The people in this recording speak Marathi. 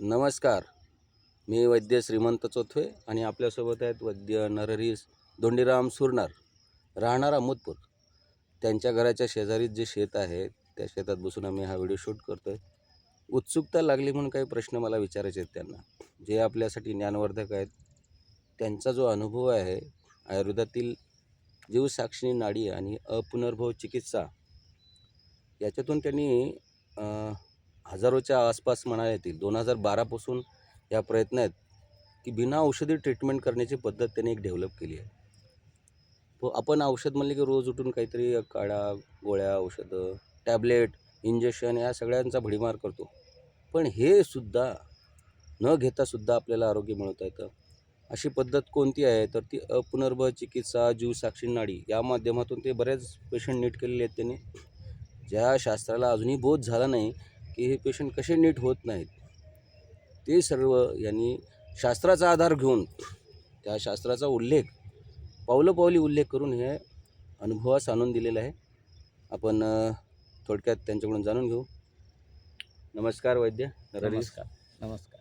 नमस्कार. मी वैद्य श्रीमंत चोथवे आणि आपल्यासोबत आहेत वैद्य नरहरी दोंडीराम सुरणार राहणार अमोदपूर त्यांच्या घराच्या शेजारीच जे शेत आहे त्या शेतात बसून आम्ही हा व्हिडिओ शूट करतो आहे उत्सुकता लागली म्हणून काही प्रश्न मला विचारायचे आहेत त्यांना. जे आपल्यासाठी ज्ञानवर्धक आहेत त्यांचा जो अनुभव आहे आयुर्वेदातील जीवसाक्षिणी नाडी आणि अपुनर्भव चिकित्सा याच्यातून त्यांनी हजारोच्या आसपास म्हणा येतील दोन हजार बारापासून या प्रयत्न आहेत की बिना औषधी ट्रीटमेंट करण्याची पद्धत त्यांनी एक डेव्हलप केली आहे. तो आपण औषध म्हणले की रोज उठून काहीतरी काढा गोळ्या औषधं टॅबलेट इंजेक्शन या सगळ्यांचा भडीमार करतो. पण हे सुद्धा न घेतासुद्धा आपल्याला आरोग्य मिळवता येतं. अशी पद्धत कोणती आहे? तर ती अपुनर्भ चिकित्सा जीवसाक्षी नाडी या माध्यमातून ते बरेच पेशंट नीट केलेले आहेत त्यांनी. ज्या शास्त्राला अजूनही बोध झाला नाही की हे पेशंट कसे नीट होत नाहीत ते सर्व यांनी शास्त्राचा आधार घेऊन त्या शास्त्राचा उल्लेख पावलोपावली उल्लेख करून हे अनुभवास आणून दिलेलं आहे. आपण थोडक्यात त्यांच्याकडून जाणून घेऊ. नमस्कार वैद्य नमस्कार नमस्कार.